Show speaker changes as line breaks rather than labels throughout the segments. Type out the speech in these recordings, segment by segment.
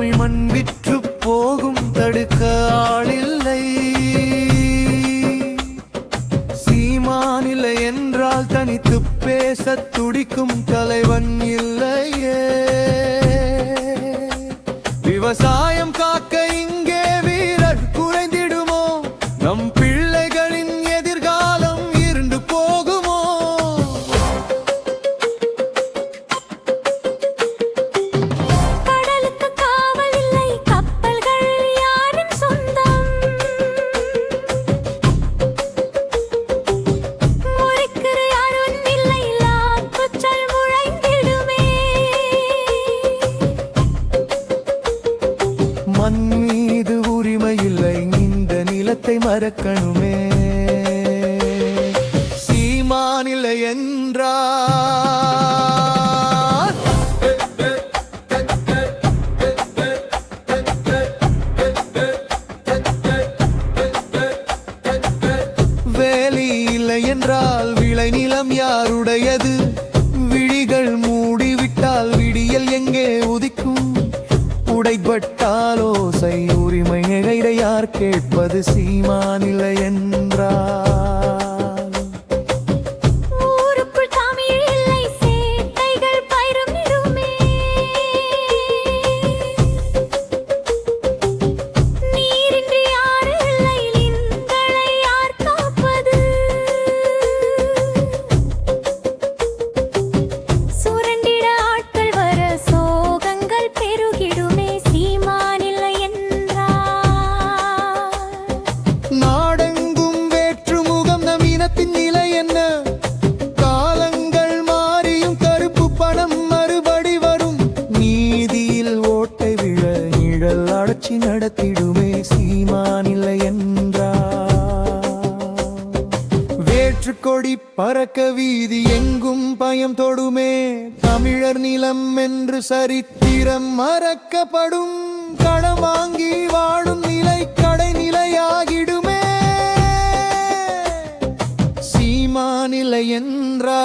தமிழ் மண் விற்று போகும்
தடுக்க ஆளில்லை. சீமானில்லை என்றால்
தனித்து பேச துடிக்கும் தலைவன் இல்லையே. விவசாய மறக்கணுமே. சீமானில்லை என்றார் வேலி இல்லை என்றால் விளை நிலம் யாருடையது? உடைப்பட்டால் ஓசை உரிமை யார் கேட்பது சீமானில்லை
என்றார்.
ஆட்சி நடத்திடுமே சீமானில்லை என்றா வேற்று கொடி பறக்க வீதி எங்கும் பயம் தொடுமே தமிழர் நிலம் என்று சரித்திரம் மறக்கப்படும். கடன் வாங்கி வாழும் நிலை கடை நிலையாகிடுமே. சீமானில்லை
என்றா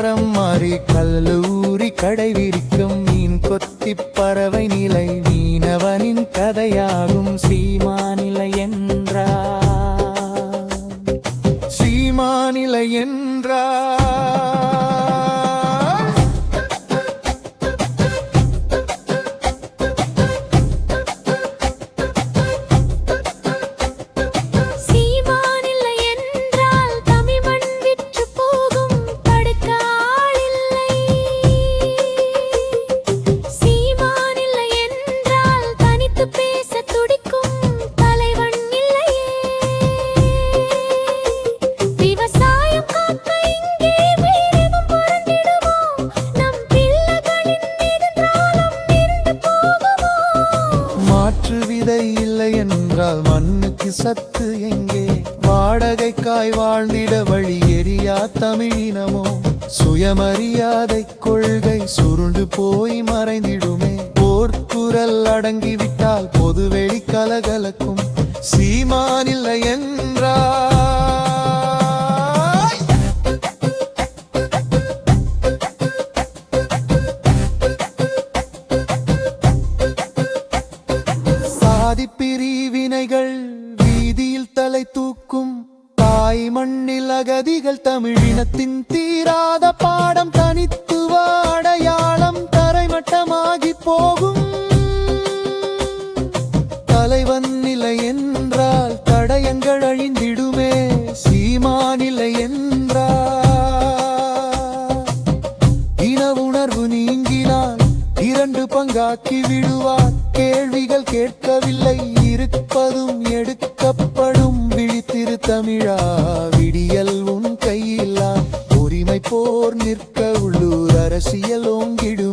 கல்வியின் மாறி கல்லூரி கடை விரிக்கும் மீன் கொத்தி பறவை நிலை மீனவனின் கதையாகும் சீமானிலை என்றார் சீமானிலை என்றார் மண்ணுக்கு சத்து எங்கே? வாடகைக்காய் வாழ்ந்திட வழி எரியா தமிழினமோ? சுயமரியாதை கொள்கை சுருண்டு போய் மறைந்திடுமே. போர்க்குரல் அடங்கிவிட்டால் பொதுவெளி கலகலக்கும். சீமானில்லை என்றார் தீராத பாடம் தனித்துவ அடையாளம் தரைமட்டமாகி போகும். தலைவன் நிலை என்றால் தடயங்கள் அழிந்திடுமே சீமானில்லை என்றால். இன உணர்வு நீங்கினால் இரண்டு பங்காக்கி விடுவார். கேள்விகள் கேட்கவில்லை இருப்பதும் எடுக்கப்படும். விழித்திரு தமிழா விடியல் போர் நிற்க உள்ளூர் அரசியல் ஓங்கிடும்.